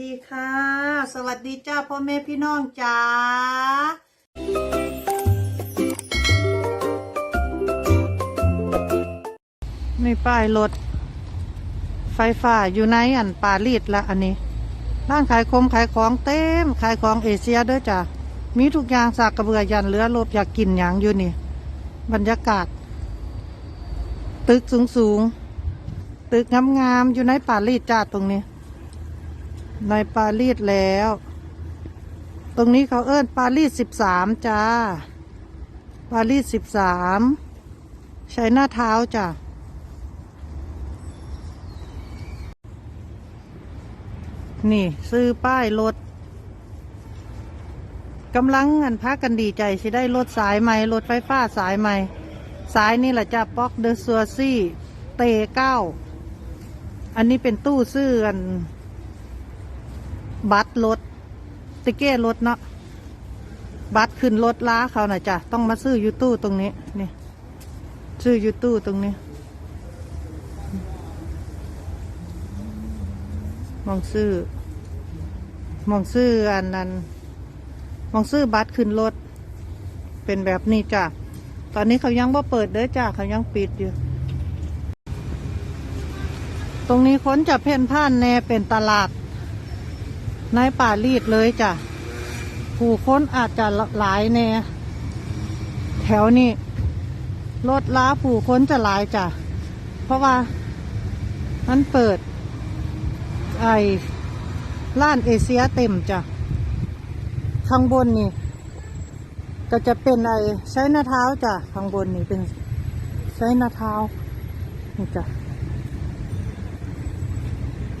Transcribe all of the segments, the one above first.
ดีค่ะ สวัสดีจ้าพ่อแม่พี่น้องจ้านี่ป้ายรถ ไฟฟ้าอยู่ในอันปารีสละอันนี้ร้านขายคมขายของเต็ม ขายของเอเชียด้วยจ้ะมีทุกอย่างสากกระเบือยันเรือลบอยากกินอย่างอยู่นี่ บรรยากาศ ตึกสูงสูงตึกงามๆอยู่ในปารีสจ้าตรงนี้ ในปารีสแล้ว ตรงนี้เขาเอิ้นปารีสสิบสามจ้า ปารีสสิบสามใช้หน้าเท้าจ้ะ นี่ซื้อป้ายรถกำลังอันพักกันดีใจสิได้รถสายใหม่รถไฟฟ้าสายใหม่ สายนี่แหละจ้ะป๊อกเดอะซัวซี่ เตเก้า อันนี้เป็นตู้ซื้ออัน บัตรรถติเก้รถเนาะบัตรขึ้นรถล้าเขาน่ะจ้ะต้องมาซื้อยูตู้ตรงนี้นี่ซื้อยูตู้ตรงนี้มองซื้อมองซื้ออันนั้นมองซื้อบัตรขึ้นรถ เป็นแบบนี้จ้ะตอนนี้เขายังว่าเปิดเด้อจ้ะเขายังปิดอยู่ ตรงนี้ค้นจะเพ่นพ่านแน่เป็นตลาด ในป่ารีดเลยจ้ะ ผู้คนอาจจะหลายแน่แถวนี้รถล้าผู้คนจะหลายจ้ะ เพราะว่ามันเปิด ไอ้ล้านเอเชียเต็มจ้ะ ข้างบนนี่ ก็จะเป็นไอ้ใช้หน้าเท้าจ้ะ ข้างบนนี่เป็นใช้หน้าเท้านี่จ้ะ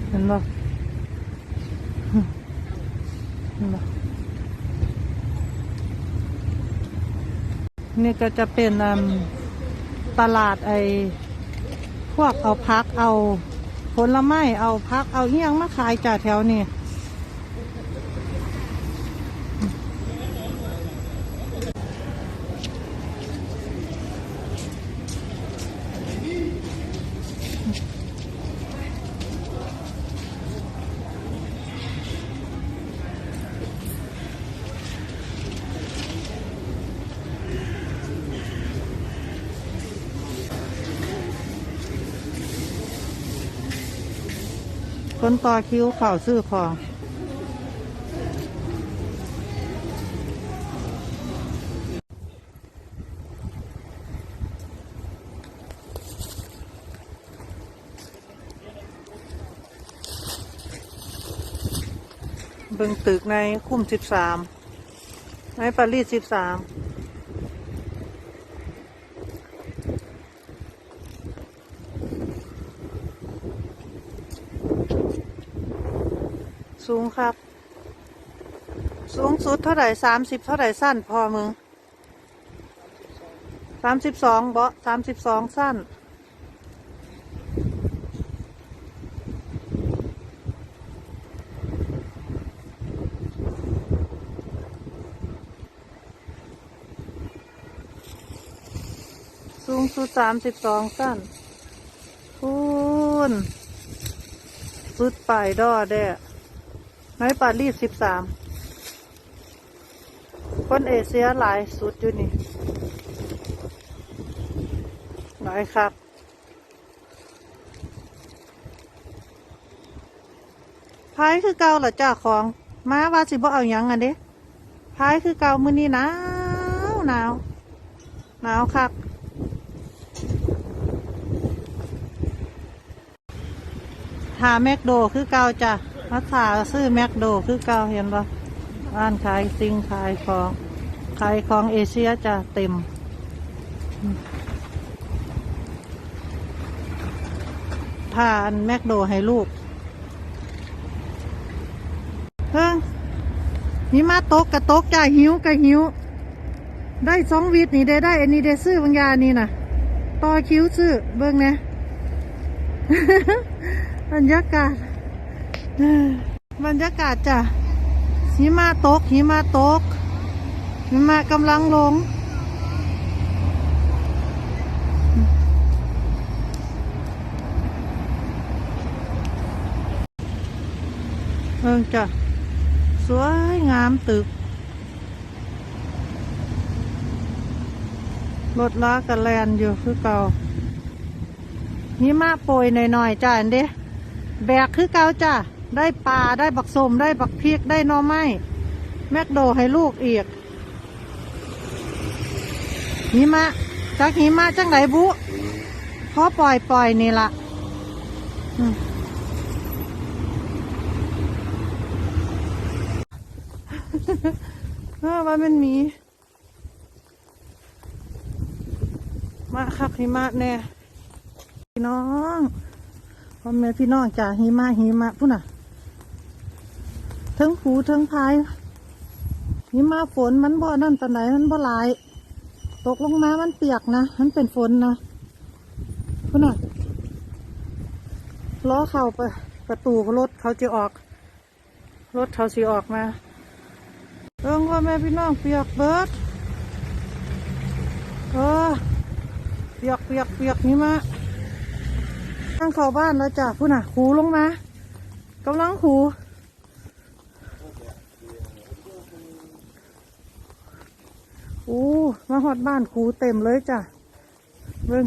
เห็นปะ นี่ก็จะเป็นตลาดไอพวกเอาพักเอาผลไม้เอาพักเอาเอี้ยงมาขายจาแถวนี้ คนต่อคิวเข่าซื้อของ เบิ่งตึกในคุ้มสิบสามในปารีสสิบสาม สูงครับ สูงสุดเท่าไหร่สามสิบเท่าไหร่สั้นพอมึงสามสิบสองเบาะสามสิบสองสั้น สูงสุดสามสิบสองสั้นคูณ สุดป่ายดอแด้ในปารีสสิบสาม คนเอเชียหลายสุดอยู่นี่ หลายครับพายคือเก่าเหรอจ้าของมาว่าสิบ่เอาหยังอันเด้พายคือเก่ามือนี้หนาวหนาวหนาวคัก หาแมคโดคือเก่าจ้ะมาถาซื้อแมคโดคือเก่าเห็นปะร้านขายสิ่งขายของ ขายของเอเชียจ้ะเต็มทานแมคโดให้ลูกเฮ้ยหิมะตกกะตกจ้ะหิวกะหิว ได้สองวิตนี่ได้ได้อันนี้ได้ซื้อบางยานี่นะต่อคิ้วซื้อเบิ่งเนี่ย บรรยากาศบรรยากาศจ้ะหิมะตกหิมะตกหิมะกำลังลง เอิงจ้ะ สวยงามตึก รถล้ากันแลนอยู่คือเก่านี่มาโปรยหน่อยๆจ้าอันเด้ แบกคือเก่าจ้าได้ปลาได้บักสมได้บักพริกได้นอไม้แมคโดให้ลูกอีกหิมะจากหิมะจังไหนบุพอปล่อยปล่อยนี่ละเออว่ามันมี มาคักหิมะแน่พี่น้อง พ่อแม่พี่น้องจ่าหิมะหิมะพุ่นน่ะ ทั้งผูทั้งพายหิมะฝนมันบ่นั่นตอนไหนมันบ่หลาย ตกลงมามันเปียกนะ มันเป็นฝนนะพุ่นน่ะล้อเข้าไปประตูรถเขาจะออก รถเขาสิออกมาเอิงว่าแม่พี่น้องเปียกเบิดเออเปียกเปียกเปียกนี่มาตั้งเข้าบ้านแล้วจ้ะพูน่ะขูลงมากำลังขูโอ้มาหอดบ้านขูเต็มเลยจ้ะเบิ่ง